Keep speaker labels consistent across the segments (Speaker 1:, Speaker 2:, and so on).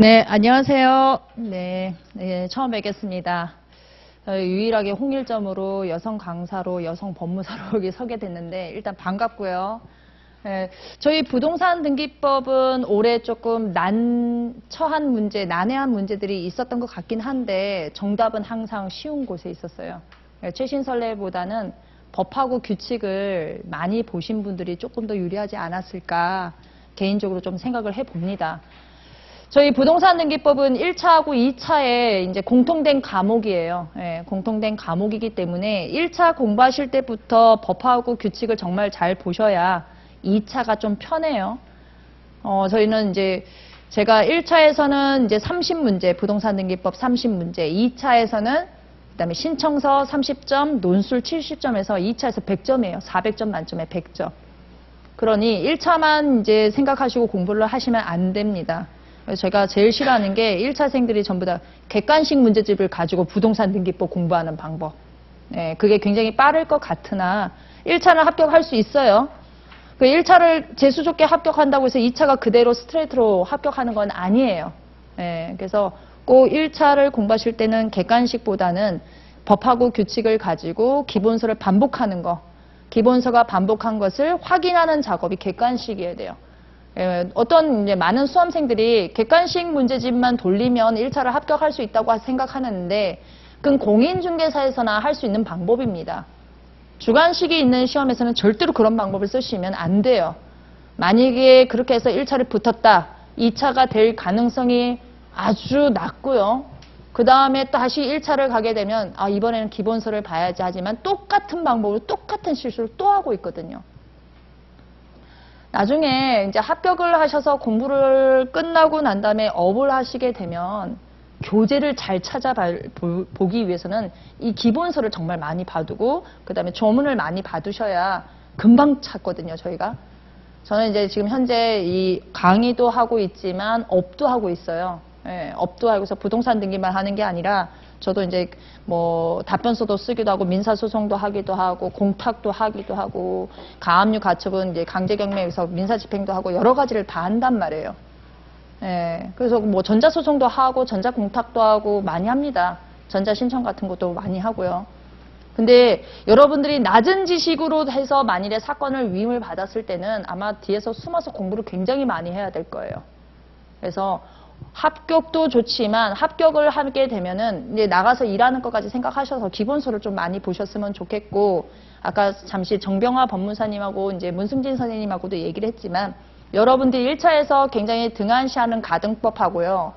Speaker 1: 네, 안녕하세요. 네, 네, 처음 뵙겠습니다. 어, 유일하게 홍일점으로 여성 강사로 여성 법무사로 여기 서게 됐는데 일단 반갑고요. 예, 저희 부동산 등기법은 올해 조금 난처한 문제, 난해한 문제들이 있었던 것 같긴 한데 정답은 항상 쉬운 곳에 있었어요. 예, 최신 선례보다는 법하고 규칙을 많이 보신 분들이 조금 더 유리하지 않았을까 개인적으로 좀 생각을 해봅니다. 저희 부동산 등기법은 1차하고 2차에 이제 공통된 과목이에요. 예, 공통된 과목이기 때문에 1차 공부하실 때부터 법하고 규칙을 정말 잘 보셔야 2차가 좀 편해요. 어, 저희는 이제 제가 1차에서는 이제 30문제, 부동산 등기법 30문제, 2차에서는 그다음에 신청서 30점, 논술 70점에서 2차에서 100점이에요. 400점 만점에 100점. 그러니 1차만 이제 생각하시고 공부를 하시면 안 됩니다. 제가 제일 싫어하는 게 1차생들이 전부 다 객관식 문제집을 가지고 부동산 등기법 공부하는 방법. 네, 그게 굉장히 빠를 것 같으나 1차는 합격할 수 있어요. 그 1차를 재수 좋게 합격한다고 해서 2차가 그대로 스트레이트로 합격하는 건 아니에요. 예, 그래서 꼭 1차를 공부하실 때는 객관식보다는 법하고 규칙을 가지고 기본서를 반복하는 거, 기본서가 반복한 것을 확인하는 작업이 객관식이어야 돼요. 예, 어떤 이제 많은 수험생들이 객관식 문제집만 돌리면 1차를 합격할 수 있다고 생각하는데 그건 공인중개사에서나 할 수 있는 방법입니다. 주관식이 있는 시험에서는 절대로 그런 방법을 쓰시면 안 돼요. 만약에 그렇게 해서 1차를 붙었다. 2차가 될 가능성이 아주 낮고요. 그 다음에 다시 1차를 가게 되면 아 이번에는 기본서를 봐야지 하지만 똑같은 방법으로 똑같은 실수를 또 하고 있거든요. 나중에 이제 합격을 하셔서 공부를 끝나고 난 다음에 업을 하시게 되면 교재를 잘 찾아보기 위해서는 이 기본서를 정말 많이 봐두고 그 다음에 조문을 많이 봐두셔야 금방 찾거든요 저희가. 저는 이제 지금 현재 이 강의도 하고 있지만 업도 하고 있어요. 예, 업도 하고 서 부동산 등기만 하는 게 아니라 저도 이제 뭐 답변서도 쓰기도 하고 민사소송도 하기도 하고 공탁도 하기도 하고 가압류 가처분 이제 강제경매에서 민사집행도 하고 여러 가지를 다 한단 말이에요. 예, 그래서 뭐 전자소송도 하고 전자공탁도 하고 많이 합니다. 전자신청 같은 것도 많이 하고요. 근데 여러분들이 낮은 지식으로 해서 만일에 사건을 위임을 받았을 때는 아마 뒤에서 숨어서 공부를 굉장히 많이 해야 될 거예요. 그래서 합격도 좋지만 합격을 하게 되면은 이제 나가서 일하는 것까지 생각하셔서 기본서를 좀 많이 보셨으면 좋겠고 아까 잠시 정병화 법무사님하고 이제 문승진 선생님하고도 얘기를 했지만 여러분들 1차에서 굉장히 등한시하는 가등법하고요.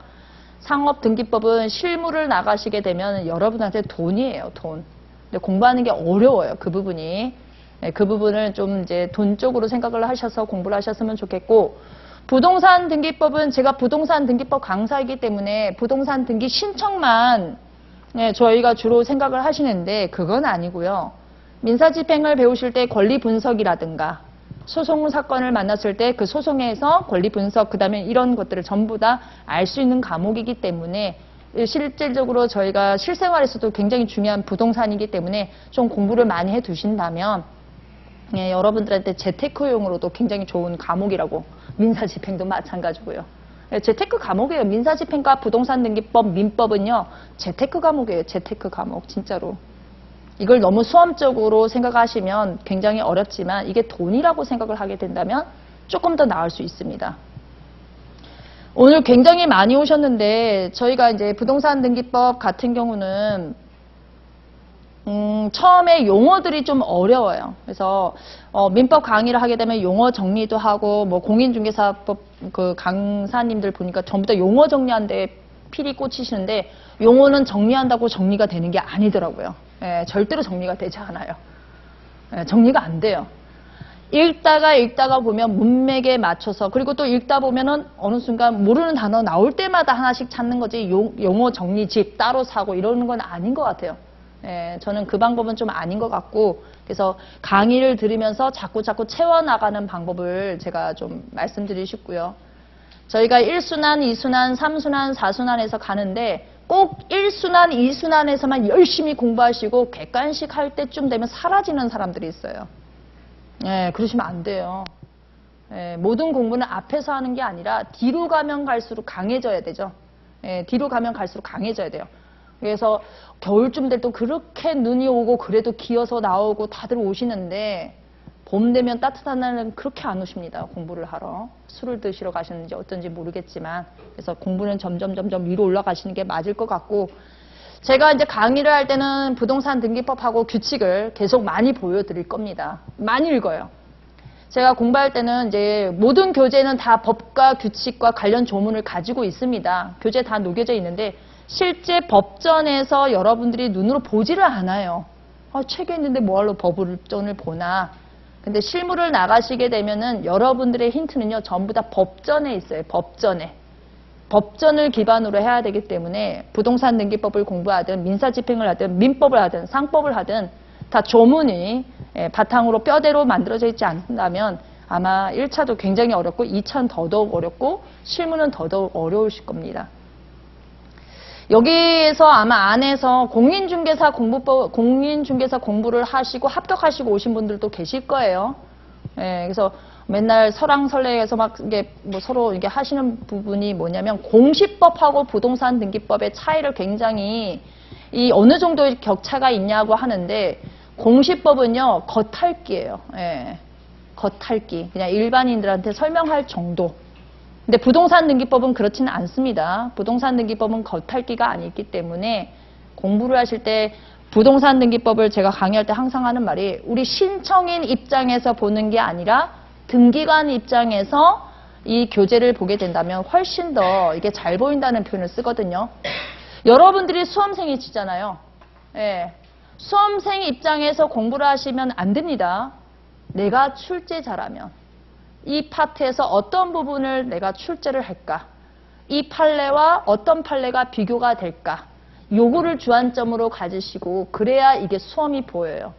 Speaker 1: 상업 등기법은 실무를 나가시게 되면 여러분한테 돈이에요, 돈. 근데 공부하는 게 어려워요, 그 부분이. 네, 그 부분을 좀 이제 돈 쪽으로 생각을 하셔서 공부를 하셨으면 좋겠고 부동산 등기법은 제가 부동산 등기법 강사이기 때문에 부동산 등기 신청만 네, 저희가 주로 생각을 하시는데 그건 아니고요. 민사집행을 배우실 때 권리 분석이라든가 소송 사건을 만났을 때 그 소송에서 권리 분석 그다음에 이런 것들을 전부 다 알 수 있는 과목이기 때문에 실질적으로 저희가 실생활에서도 굉장히 중요한 부동산이기 때문에 좀 공부를 많이 해 두신다면 예, 여러분들한테 재테크용으로도 굉장히 좋은 과목이라고 민사집행도 마찬가지고요. 예, 재테크 과목이에요. 민사집행과 부동산 등기법, 민법은요. 재테크 과목이에요. 재테크 과목 진짜로. 이걸 너무 수험적으로 생각하시면 굉장히 어렵지만 이게 돈이라고 생각을 하게 된다면 조금 더 나을 수 있습니다. 오늘 굉장히 많이 오셨는데 저희가 이제 부동산 등기법 같은 경우는 음, 처음에 용어들이 좀 어려워요. 그래서 어, 민법 강의를 하게 되면 용어 정리도 하고 뭐 공인중개사법 그 강사님들 보니까 전부 다 용어 정리하는데 필이 꽂히시는데 용어는 정리한다고 정리가 되는 게 아니더라고요. 예, 절대로 정리가 되지 않아요. 예, 정리가 안 돼요. 읽다가 읽다가 보면 문맥에 맞춰서 그리고 또 읽다 보면은 어느 순간 모르는 단어 나올 때마다 하나씩 찾는 거지 용, 용어 정리집 따로 사고 이러는 건 아닌 것 같아요. 예, 저는 그 방법은 좀 아닌 것 같고 그래서 강의를 들으면서 자꾸 자꾸 채워나가는 방법을 제가 좀 말씀드리고 싶고요. 저희가 1순환, 2순환, 3순환, 4순환에서 가는데 꼭 1순환, 2순환에서만 열심히 공부하시고 객관식 할 때쯤 되면 사라지는 사람들이 있어요. 예, 그러시면 안 돼요. 예, 모든 공부는 앞에서 하는 게 아니라 뒤로 가면 갈수록 강해져야 되죠. 예, 뒤로 가면 갈수록 강해져야 돼요. 그래서 겨울쯤 될또 그렇게 눈이 오고 그래도 기어서 나오고 다들 오시는데 봄 되면 따뜻한 날은 그렇게 안 오십니다. 공부를 하러. 술을 드시러 가셨는지 어떤지 모르겠지만 그래서 공부는 점점 점점 위로 올라가시는 게 맞을 것 같고 제가 이제 강의를 할 때는 부동산 등기법하고 규칙을 계속 많이 보여드릴 겁니다. 많이 읽어요. 제가 공부할 때는 이제 모든 교재는 다 법과 규칙과 관련 조문을 가지고 있습니다. 교재 다 녹여져 있는데 실제 법전에서 여러분들이 눈으로 보지를 않아요. 아, 책에 있는데 뭐하러 법전을 보나. 근데 실무를 나가시게 되면은 여러분들의 힌트는요, 전부 다 법전에 있어요. 법전에. 법전을 기반으로 해야 되기 때문에 부동산 등기법을 공부하든 민사 집행을 하든 민법을 하든 상법을 하든 다 조문이 예, 바탕으로 뼈대로 만들어져 있지 않는다면 아마 1차도 굉장히 어렵고 2차는 더더욱 어렵고 실무는 더더욱 어려우실 겁니다. 여기에서 아마 안에서 공인중개사 공부법, 공인중개사 공부를 하시고 합격하시고 오신 분들도 계실 거예요. 예, 그래서 맨날 설왕설래해서 막 이게 뭐 서로 이게 하시는 부분이 뭐냐면 공시법하고 부동산 등기법의 차이를 굉장히 이 어느 정도의 격차가 있냐고 하는데 공시법은요 겉핥기예요. 예, 겉핥기 그냥 일반인들한테 설명할 정도. 근데 부동산 등기법은 그렇지는 않습니다. 부동산 등기법은 겉핥기가 아니기 때문에 공부를 하실 때 부동산 등기법을 제가 강의할 때 항상 하는 말이 우리 신청인 입장에서 보는 게 아니라 등기관 입장에서 이 교재를 보게 된다면 훨씬 더 이게 잘 보인다는 표현을 쓰거든요. 여러분들이 수험생이시잖아요. 예. 수험생 입장에서 공부를 하시면 안 됩니다. 내가 출제자라면. 이 파트에서 어떤 부분을 내가 출제를 할까? 이 판례와 어떤 판례가 비교가 될까? 요거를 주안점으로 가지시고 그래야 이게 수험이 보여요.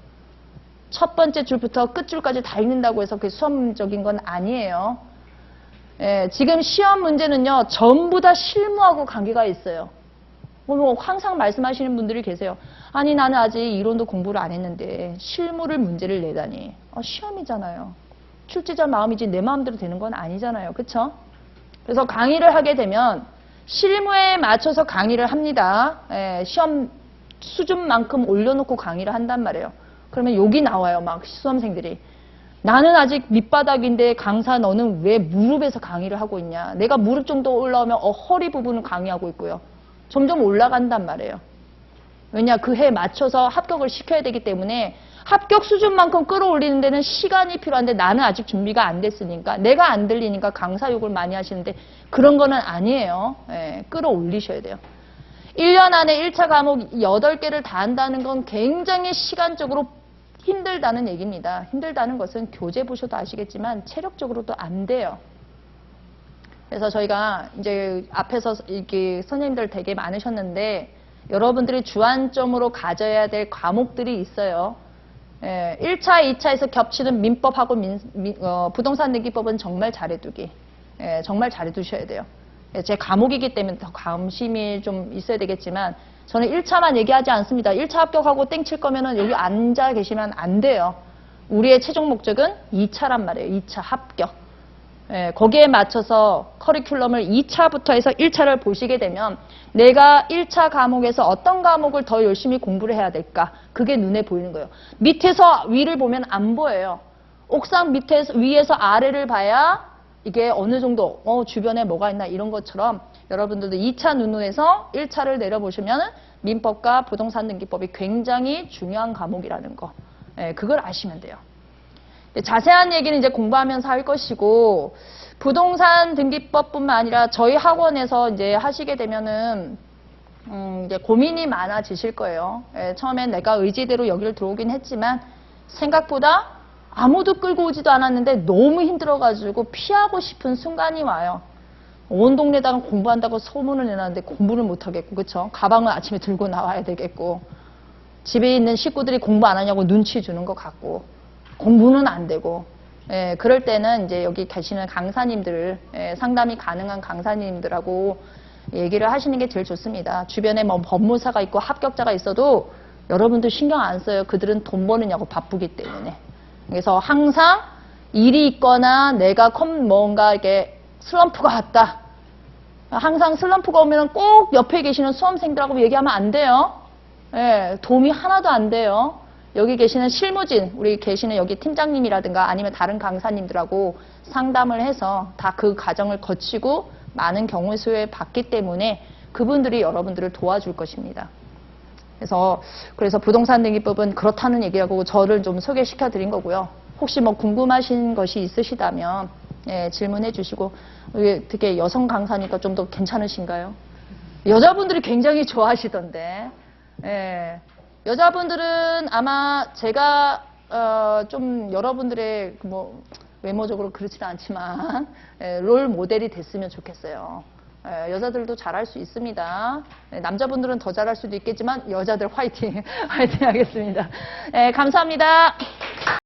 Speaker 1: 첫 번째 줄부터 끝줄까지 다 읽는다고 해서 그게 수험적인 건 아니에요. 예, 지금 시험 문제는요, 전부 다 실무하고 관계가 있어요. 뭐 항상 말씀하시는 분들이 계세요. 아니 나는 아직 이론도 공부를 안 했는데 실무를 문제를 내다니. 어, 시험이잖아요. 출제자 마음이지 내 마음대로 되는 건 아니잖아요. 그쵸? 그래서 강의를 하게 되면 실무에 맞춰서 강의를 합니다. 예, 시험 수준만큼 올려놓고 강의를 한단 말이에요. 그러면 욕이 나와요. 막 수험생들이. 나는 아직 밑바닥인데 강사 너는 왜 무릎에서 강의를 하고 있냐. 내가 무릎 정도 올라오면 어, 허리 부분은 강의하고 있고요. 점점 올라간단 말이에요. 왜냐 그 해에 맞춰서 합격을 시켜야 되기 때문에 합격 수준만큼 끌어올리는 데는 시간이 필요한데 나는 아직 준비가 안 됐으니까 내가 안 들리니까 강사 욕을 많이 하시는데 그런 거는 아니에요. 예, 끌어올리셔야 돼요. 1년 안에 1차 과목 8개를 다 한다는 건 굉장히 시간적으로 힘들다는 얘기입니다. 힘들다는 것은 교재 보셔도 아시겠지만 체력적으로도 안 돼요. 그래서 저희가 이제 앞에서 이렇게 선생님들 되게 많으셨는데 여러분들이 주안점으로 가져야 될 과목들이 있어요. 예, 1차, 2차에서 겹치는 민법하고 민, 민- 어, 부동산 등기법은 정말 잘해두기. 예, 정말 잘해두셔야 돼요. 예, 제 과목이기 때문에 더 감심이 좀 있어야 되겠지만 저는 1차만 얘기하지 않습니다. 1차 합격하고 땡칠 거면은 여기 앉아 계시면 안 돼요. 우리의 최종 목적은 2차란 말이에요. 2차 합격. 예, 거기에 맞춰서 커리큘럼을 2차부터 해서 1차를 보시게 되면 내가 1차 과목에서 어떤 과목을 더 열심히 공부를 해야 될까? 그게 눈에 보이는 거예요. 밑에서 위를 보면 안 보여요. 옥상 밑에서 위에서 아래를 봐야 이게 어느 정도 어, 주변에 뭐가 있나 이런 것처럼 여러분들도 2차 눈으에서 1차를 내려보시면 민법과 부동산 등기법이 굉장히 중요한 과목이라는 거. 예, 그걸 아시면 돼요. 네, 자세한 얘기는 이제 공부하면서 할 것이고 부동산 등기법뿐만 아니라 저희 학원에서 이제 하시게 되면은 음, 이제 고민이 많아지실 거예요. 예, 처음엔 내가 의지대로 여기를 들어오긴 했지만 생각보다 아무도 끌고 오지도 않았는데 너무 힘들어가지고 피하고 싶은 순간이 와요. 온 동네다가 공부한다고 소문을 내놨는데 공부를 못하겠고, 그쵸? 가방을 아침에 들고 나와야 되겠고, 집에 있는 식구들이 공부 안 하냐고 눈치 주는 것 같고, 공부는 안 되고, 예, 그럴 때는 이제 여기 계시는 강사님들, 예, 상담이 가능한 강사님들하고 얘기를 하시는 게 제일 좋습니다. 주변에 뭐 법무사가 있고 합격자가 있어도 여러분들 신경 안 써요. 그들은 돈 버느냐고 바쁘기 때문에. 그래서 항상 일이 있거나 내가 컴 뭔가 이렇게 슬럼프가 왔다. 항상 슬럼프가 오면 꼭 옆에 계시는 수험생들하고 얘기하면 안 돼요. 예, 도움이 하나도 안 돼요. 여기 계시는 실무진, 우리 계시는 여기 팀장님이라든가 아니면 다른 강사님들하고 상담을 해서 다 그 과정을 거치고 많은 경우 수에 받기 때문에 그분들이 여러분들을 도와줄 것입니다. 그래서 그래서 부동산 등기법은 그렇다는 얘기라고 저를 좀 소개시켜 드린 거고요. 혹시 뭐 궁금하신 것이 있으시다면 예, 질문해 주시고 되게 여성 강사니까 좀 더 괜찮으신가요? 여자분들이 굉장히 좋아하시던데. 예. 여자분들은 아마 제가 어, 좀 여러분들의 그뭐 외모적으로 그렇지는 않지만 예, 롤 모델이 됐으면 좋겠어요. 예, 여자들도 잘할 수 있습니다. 예, 남자분들은 더 잘할 수도 있겠지만 여자들 화이팅 화이팅 하겠습니다. 예, 감사합니다.